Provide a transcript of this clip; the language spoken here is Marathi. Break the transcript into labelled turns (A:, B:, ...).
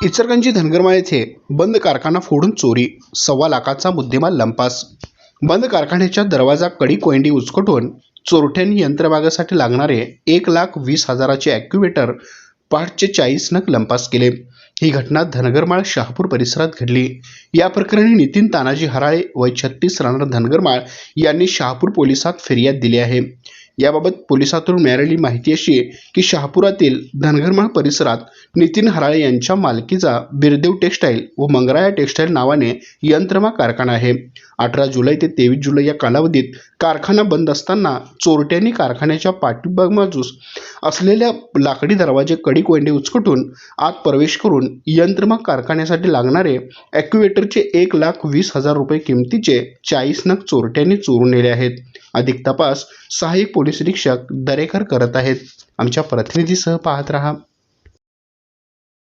A: इचलकरंजी धनगरमाळ येथे बंद कारखाना फोडून चोरी सव्वा लाखाचा मुद्देमाल लंपास. बंद कारखान्याच्या दरवाजा कडी कोयंडी उचकटून चोरट्यांनी यंत्रभागासाठी लागणारे एक लाख वीस हजाराचे ॲक्युवेटर पाचशे चाळीस नग लंपास केले. ही घटना धनगरमाळ शहापूर परिसरात घडली. या प्रकरणी नितीन तानाजी हराळे व छत्तीस राहणार धनगरमाळ यांनी शहापूर पोलिसात फिर्याद दिली आहे. याबाबत पोलिसातून मिळालेली माहिती अशी आहे की शहापुरातील धनगरमाळ परिसरात नितीन हराळे यांच्या मालकीचा बिरदेव टेक्स्टाईल व मंगराया टेक्स्टाईल नावाने यंत्रमा कारखाना आहे. अठरा जुलै ते तेवीस जुलै या कालावधीत कारखाना बंद असताना चोरट्यांनी कारखान्याच्या पाठीबाजूस असलेल्या लाकडी दरवाजे कडी कोंडे उचकटून आत प्रवेश करून यंत्रमा कारखान्यासाठी लागणारे ॲक्युएटरचे एक लाख वीस हजार रुपये किमतीचे चाळीस नग चोरट्यांनी चोरून नेले आहेत. अधिक तपास सहाय्यक पोलीस निरीक्षक दरेकर करत आहेत. आमच्या प्रतिनिधीसह पाहत रहा.